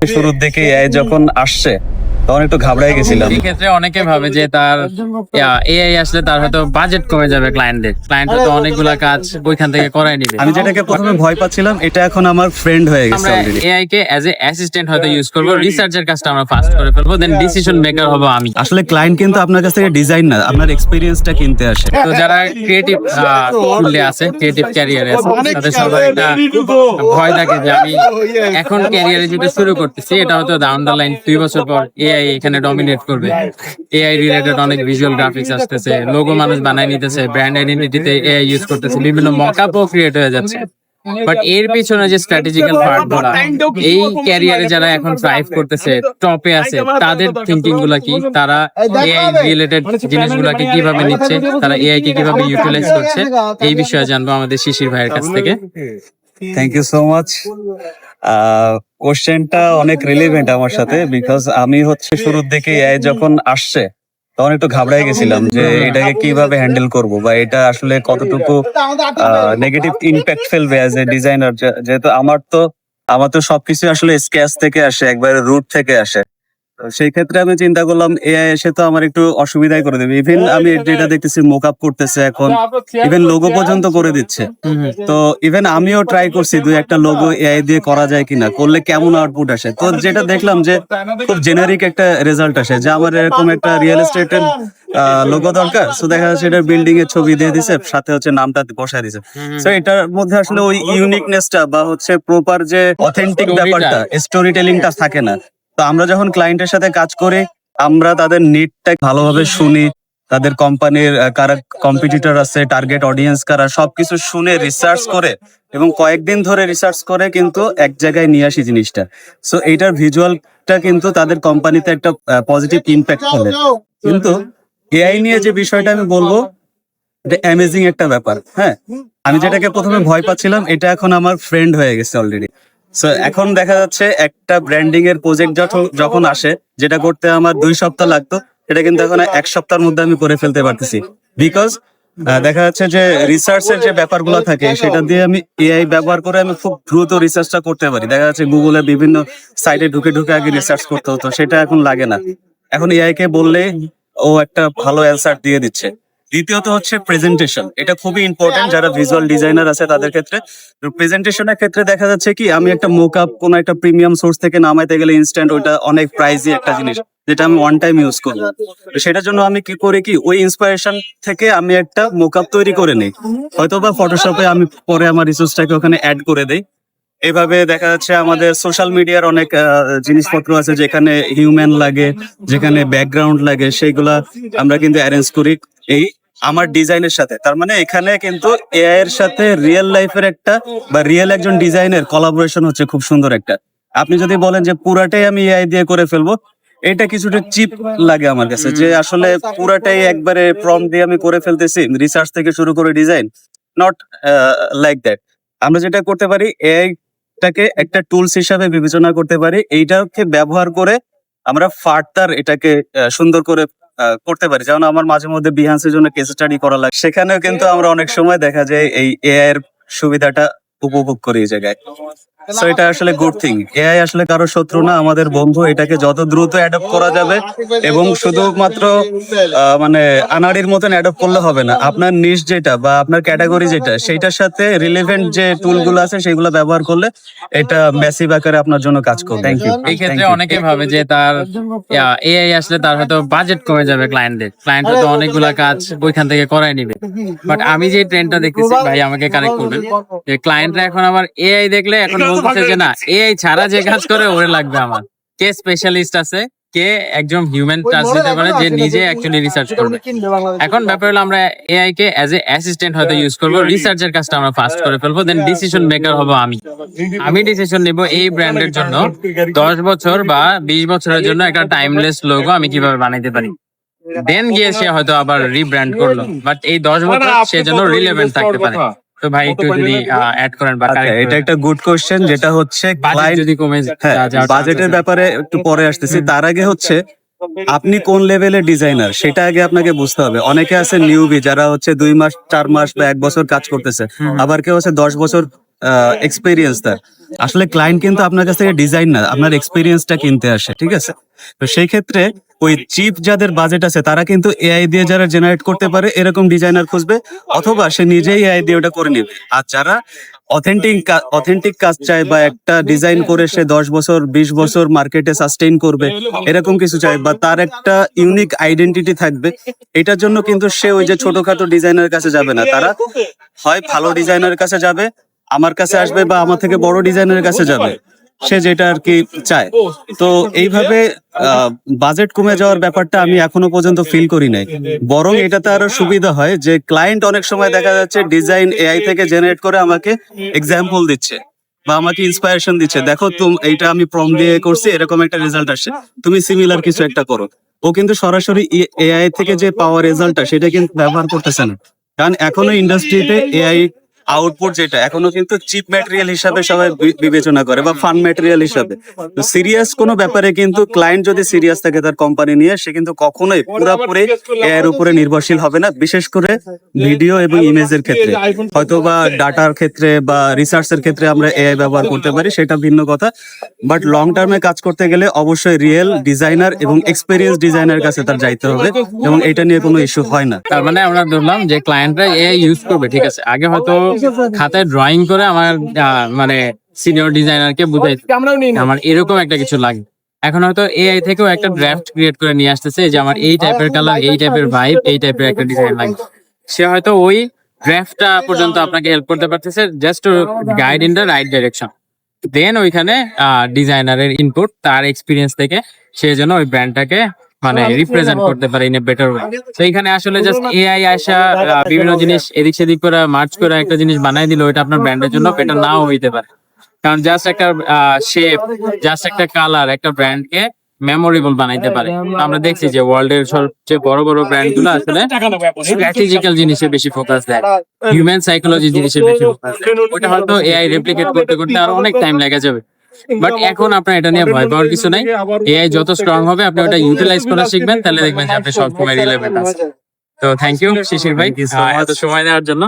শুরুর দিকে এআই যখন আসছে তখন একটু ঘাবড়াই গেছিলাম। এই ক্ষেত্রে অনেকে ভাবে যে তার এআই আসলে তার হয়তো বাজেট কমে যাবে ক্লায়েন্টের ক্লায়েন্ট হয়তো অনেকগুলা কাজ ওইখান থেকে করাই নিবে। আমি যেটাকে প্রথমে ভয় পাচ্ছিলাম এটা এখন আমার ফ্রেন্ড হয়ে গেছে অলরেডি এআই কে অ্যাজ এ অ্যাসিস্ট্যান্ট হয়তো ইউজ করব রিসার্চের কাজটা আমরা ফাস্ট করে ফেলব দেন ডিসিশন মেকার হব আমি। আসলে ক্লায়েন্ট কিন্তু আপনার কাছ থেকে ডিজাইন না আপনার এক্সপিরিয়েন্সটা কিনতে আসে। তো যারা ক্রিয়েটিভ ফিল্ডে আছে ক্রিয়েটিভ ক্যারিয়ারে আছে তাদের সবার একটা ভয় থাকে যে আমি এখন ক্যারিয়ারে যেটা শুরু করতেছি এটা হয়তো ডাউন দ্য লাইন দুই বছর পর এআই এখানে ডমিনেট করবে। এআই রিলেটেড অনেক ভিজুয়াল গ্রাফিক্স আসতেছে লোগো মানুষ বানাই নিতেছে ব্র্যান্ড আইডেন্টিটিতে এআই ইউজ করতেছে, বিভিন্ন মকআপও ক্রিয়েট হয়ে যাচ্ছে। বাট এর পিছনে যে স্ট্র্যাটেজিক্যাল পার্টগুলা এই ক্যারিয়ারে যারা এখন ড্রাইভ করতেছে টপে আছে, তাদের থিঙ্কিংগুলা কি? তারা এআই রিলেটেড জিনিসগুলাকে কীভাবে নিচ্ছে, তারা এআই কে কীভাবে ইউটিলাইজ করছে? এই বিষয়ে জানব আমাদের শিশির ভাইয়ের কাছ থেকে। থ্যাংক ইউ সো মাচ কোশ্চেনটা অনেক রিলেভেন্ট আমার সাথে বিকজ আমি হচ্ছে শুরুর দিকে এআই যখন আসছে তখন একটু ঘাবড়াই গেছিলাম যে এটাকে কীভাবে হ্যান্ডেল করব বা এটা আসলে কতটুকু নেগেটিভ ইম্প্যাক্ট ফেলবে অ্যাজ এ ডিজাইনার যেহেতু আমার তো আমার তো সবকিছু আসলে স্কেচ থেকে আসে একবারে রুট থেকে আসে। সেই ক্ষেত্রে আমি চিন্তা করলাম এআই এসে তো আমার একটু অসুবিধাই করে দেবে। ইভেন আমি যেটা দেখতেছি মোক আপ করতেছে এখন। ইভেন লোগো পর্যন্ত করে দিচ্ছে। তো ইভেন আমিও ট্রাই করছি দুই একটা লোগো এআই দিয়ে করা যায় কিনা করলে কেমন আউটপুট আসে? তো যেটা দেখলাম যে খুব জেনারিক একটা রেজাল্ট আসে যে আমার এরকম একটা রিয়েল এস্টেটের লোগো দরকার। তো দেখা যাচ্ছে এটা বিল্ডিং এর ছবি দিয়ে দিছে সাথে হচ্ছে নামটা বসায় দিছে। তো এটার মধ্যে আসলে ওই ইউনিকনেসটা বা হচ্ছে প্রপার যে অথেন্টিক ব্যাপারটা স্টোরি টেলিংটা থাকে না। তো আমরা যখন ক্লায়েন্টের সাথে কাজ করি, আমরা তাদের নিডটা ভালোভাবে শুনি, তাদের কোম্পানির কারা কম্পিটিটর আছে টার্গেট অডিয়েন্স কারা, সবকিছু শুনে রিসার্চ করে এবং কয়েকদিন ধরে রিসার্চ করে কিন্তু এক জায়গায় নিয়ে আসি জিনিসটা। সো এইটার ভিজুয়ালটা কিন্তু তাদের কোম্পানিতে একটা পজিটিভ ইম্প্যাক্ট ফেলে। কিন্তু এআই নিয়ে যে বিষয়টা আমি বলব, এটা অ্যামেজিং একটা ব্যাপার হ্যাঁ? আমি যেটাকে প্রথমে ভয় পাচ্ছিলাম, এটা এখন আমার ফ্রেন্ড হয়ে গেছে অলরেডি সো এখন দেখা যাচ্ছে একটা ব্র্যান্ডিং এর প্রজেক্ট যখন আসে, যেটা করতে আমার দুই সপ্তাহ লাগতো এটা কিন্তু এখন এক সপ্তাহের মধ্যে আমি করে ফেলতে পারতেছি। বিকজ দেখা যাচ্ছে যে রিসার্চ এর যে ব্যাপারগুলো থাকে, সেটা দিয়ে আমি এআই ব্যবহার করে আমি খুব দ্রুত রিসার্চটা করতে পারি। দেখা যাচ্ছে গুগলে বিভিন্ন সাইটে ঢুকে ঢুকে আগে রিসার্চ করতে হতো, সেটা এখন লাগে না। এখন এআই কে বললে ও একটা ভালো অ্যান্সার দিয়ে দিচ্ছে। দ্বিতীয়ত হচ্ছে প্রেজেন্টেশন এটা খুবই ইম্পর্টেন্ট যারা ভিজুয়াল ডিজাইনার আছে তাদের ক্ষেত্রে। প্রেজেন্টেশনের ক্ষেত্রে দেখা যাচ্ছে কি, আমি একটা মোকআপ কোন একটা প্রিমিয়াম সোর্স থেকে নামাইতে গেলে ইনস্ট্যান্ট ওইটা অনেক প্রাইজি একটা জিনিস, যেটা আমি ওয়ান টাইম ইউজ করব। সেটার জন্য আমি কি করি কি, ওই ইন্সপিরেশন থেকে আমি একটা মোকআপ তৈরি করে নিই। হয়তো বা ফটোশপে আমি পরে আমার রিসোর্সটাকে ওখানে অ্যাড করে দেই। এভাবে দেখা যাচ্ছে আমাদের সোশ্যাল মিডিয়ার অনেক জিনিসপত্র আছে যেখানে হিউম্যান লাগে, যেখানে ব্যাকগ্রাউন্ড লাগে সেইগুলা আমরা কিন্তু অ্যারেঞ্জ করি। এই আমার ডিজাইনের সাথে। তার মানে এখানে কিন্তু এআই এর সাথে রিয়েল লাইফের একটা বা রিয়েল একজন ডিজাইনের কলাবোরেশন হচ্ছে খুব সুন্দর একটা। আপনি যদি বলেন যে পুরাটাই আমি এআই দিয়ে করে ফেলব, এটা কিছুটা চিপ লাগে আমার কাছে। যে আসলে পুরাটাই একবারে প্রম দিয়ে আমি করে ফেলতেছি রিসার্চ থেকে শুরু করে ডিজাইন নট লাইক দ্যাট আমরা যেটা করতে পারি এআই টাকে একটা টুলস হিসাবে বিবেচনা করতে পারি। এইটাকে ব্যবহার করে আমরা ফার্দার এটাকে সুন্দর করে করতে পারি। যেমন আমার মাঝে মধ্যে বিহান্সের জন্য কেস স্টাডি করা লাগে। সেখানেও কিন্তু আমরা অনেক সময় দেখা যায় এই এআই এর সুবিধাটা উপভোগ করি এই জায়গায়। সো এটা আসলে গুড থিং এআই আসলে কারও শত্রু না আমাদের বন্ধু এটাকে যত দ্রুত অ্যাডপ্ট করা যাবে এবং শুধুমাত্র মানে আনাড়ির মতন অ্যাডপ্ট করলে হবে না। আপনার নিশ যেটা বা আপনার ক্যাটাগরি যেটা সেইটার সাথে রিলেভেন্ট যে টুলগুলো আছে সেগুলো ব্যবহার করলে এটা ম্যাসিভ আকারে আপনার জন্য কাজ করবে। থ্যাংক ইউ এই ক্ষেত্রে অনেকে ভাবে যে তার এআই আসলে তার হয়তো বাজেট কমে যাবে ক্লায়েন্টের ক্লায়েন্ট হয়তো অনেকগুলা কাজ ওইখান থেকে করাই নিবে। বাট আমি যে ট্রেন্ডটা দেখতেছি ভাই আমাকে কারেক্ট করবেন। যে ক্লায়েন্টরা এখন আবার এআই দেখলে এখন বলতেছে যে না এআই ছাড়া যে কাজ করে ওরে লাগবে আমার। কে স্পেশালিস্ট আছে? কে একজন হিউম্যান টাচ দিতে পারে যে নিজে অ্যাকচুয়ালি রিসার্চ করবে? এখন ব্যাপার হলো আমরা এআই কে অ্যাজ এ অ্যাসিস্ট্যান্ট হয়তো ইউজ করব রিসার্চের কাজটা আমরা ফাস্ট করে ফেলব দেন ডিসিশন মেকার হব আমি। আমি ডিসিশন নিব এই ব্র্যান্ডের জন্য। দশ বছর বা বিশ বছরের জন্য একটা টাইমলেস লোগো আমি কীভাবে বানাইতে পারি? দেন গিয়ে সে হয়তো আবার রিব্র্যান্ড করল। বাট এই দশ বছর সে যেন রিলেভেন্ট থাকতে পারে। তো ভাই একটু যদি অ্যাড করেন বা আচ্ছা এটা একটা গুড কোশ্চেন যেটা হচ্ছে বাজেট যদি কমে হ্যাঁ বাজেটের ব্যাপারে একটু পরে আসতেছি। তার আগে হচ্ছে আপনি কোন লেভেলের ডিজাইনার সেটা আগে আপনাকে বুঝতে হবে। অনেকে আছে নিউবি যারা হচ্ছে দুই মাস চার মাস বা এক বছর কাজ করতেছে। আবার কেউ আছে দশ বছর এক্সপিরিয়েন্স তার আসলে ক্লায়েন্ট কিন্তু আপনার কাছ থেকে ডিজাইন না আপনার এক্সপিরিয়েন্সটা কিনতে আসে ঠিক আছে? তো সেই ক্ষেত্রে ওই চিপ যাদের বাজেট আছে, তারা কিন্তু এআই দিয়ে যারা জেনারেট করতে পারে, এরকম ডিজাইনার খুঁজবে, অথবা সে নিজেই এআই দিয়ে ওটা করে নেবে। আর যারা অথেন্টিক অথেন্টিক কাজ চায় বা একটা ডিজাইন করে সে দশ বছর, বিশ বছর মার্কেটে সাস্টেইন করবে, এরকম কিছু চায়, বা তার একটা ইউনিক আইডেন্টিটি থাকবে, এটার জন্য কিন্তু সে ওই যে ছোটখাটো ডিজাইনার কাছে যাবে না। তারা হয় ভালো ডিজাইনার কাছে যাবে, আমার কাছে আসবে বা আমার থেকে বড় ডিজাইনারের কাছে যাবে। সে যেটা আর কি চায়। তো এইভাবে বাজেট কমে যাওয়ার ব্যাপারটা আমি এখনও পর্যন্ত ফিল করি নাই। বরং এটাতে আরও সুবিধা হয় যে ক্লায়েন্ট অনেক সময় দেখা যাচ্ছে ডিজাইন এআই থেকে জেনারেট করে আমাকে এক্সাম্পল দিচ্ছে বা আমাকে ইন্সপায়ারেশন দিচ্ছে। দেখো তুমি, এইটা আমি প্রম দিয়ে করছি, এরকম একটা রেজাল্ট আসছে। তুমি সিমিলার কিছু একটা করো। ও কিন্তু সরাসরি এআই থেকে যে পাওয়ার রেজাল্টটা সেটা কিন্তু ব্যবহার করতেছে না। কারণ এখনও ইন্ডাস্ট্রিতে এআই আউটপুট যেটা, এখনও কিন্তু চিপ ম্যাটেরিয়াল হিসাবে সবাই বিবেচনা করে বা ফান ম্যাটেরিয়াল হিসাবে। সিরিয়াস কোনো ব্যাপারে কিন্তু ক্লায়েন্ট যদি সিরিয়াস থাকে তার কোম্পানি নিয়ে, সে কিন্তু কখনোই পুরোপুরি এর উপরে নির্ভরশীল হবে না, বিশেষ করে ভিডিও এবং ইমেজের ক্ষেত্রে। হয়তো বা ডাটার ক্ষেত্রে বা রিসার্চের ক্ষেত্রে আমরা এআই ব্যবহার করতে পারি, সেটা ভিন্ন কথা। বাট লং টার্মে কাজ করতে গেলে অবশ্যই রিয়েল ডিজাইনার এবং এক্সপেরিয়েন্স ডিজাইনার কাছে তার যাইতে হবে এবং এটা নিয়ে কোনো ইস্যু হয় না। তার মানে আমরা ধরলাম যে ক্লায়েন্টরা এআই ইউজ করবে, ঠিক আছে। আগে হয়তো খাতায় ড্রয়িং করে আমার মানে সিনিয়র ডিজাইনারকে বুঝাই আমার এরকম একটা কিছু লাগে। এখন হয়তো এআই থেকেও একটা ড্রাফট ক্রিয়েট করে নিয়ে আসতেছে যে আমার এই টাইপের কালার এই টাইপের ভাইব এই টাইপের একটা ডিজাইন লাগে। সে হয়তো ওই ড্রাফটটা পর্যন্ত আপনাকে হেল্প করতে পারতেছে just to guide in the right direction then ওইখানে ডিজাইনারের ইনপুট তার এক্সপিরিয়েন্স থেকে সে যেন ওই ব্র্যান্ডটাকে মানে রিপ্রেজেন্ট করতে পারে ইন এ বেটার ওয়ে তো এখানে আসলে জাস্ট এআই আসা বিভিন্ন জিনিস এদিক সেদিক করে মার্চ করে একটা জিনিস বানাই দিল ওইটা আপনার ব্র্যান্ডের জন্য বেটার নাও হইতে পারে। কারণ জাস্ট একটা শেপ জাস্ট একটা কালার একটা ব্র্যান্ডকে মেমোরেবল বানাইতে পারে। আমরা দেখছি যে ওয়ার্ল্ড এর সবচেয়ে বড় বড় ব্র্যান্ডগুলো আসলে স্ট্র্যাটেজিক্যাল জিনিসে বেশি ফোকাস দেয়। হিউম্যান সাইকোলজি জিনিসে বেশি ফোকাস দেয়। ওটা হয়তো এআই রেপ্লিকেট করতে করতে আরও অনেক টাইম লেগে যাবে। বাট এখন আপনার এটা নিয়ে ভয় পাওয়ার কিছু নাই। এআই যত স্ট্রং হবে আপনি ওটা ইউটিলাইজ করা শিখবেন তাহলে দেখবেন যে আপনি সবসময় রিলেভেন্ট আছেন তো থ্যাংক ইউ শিশির ভাই। এত সময় দেওয়ার জন্য।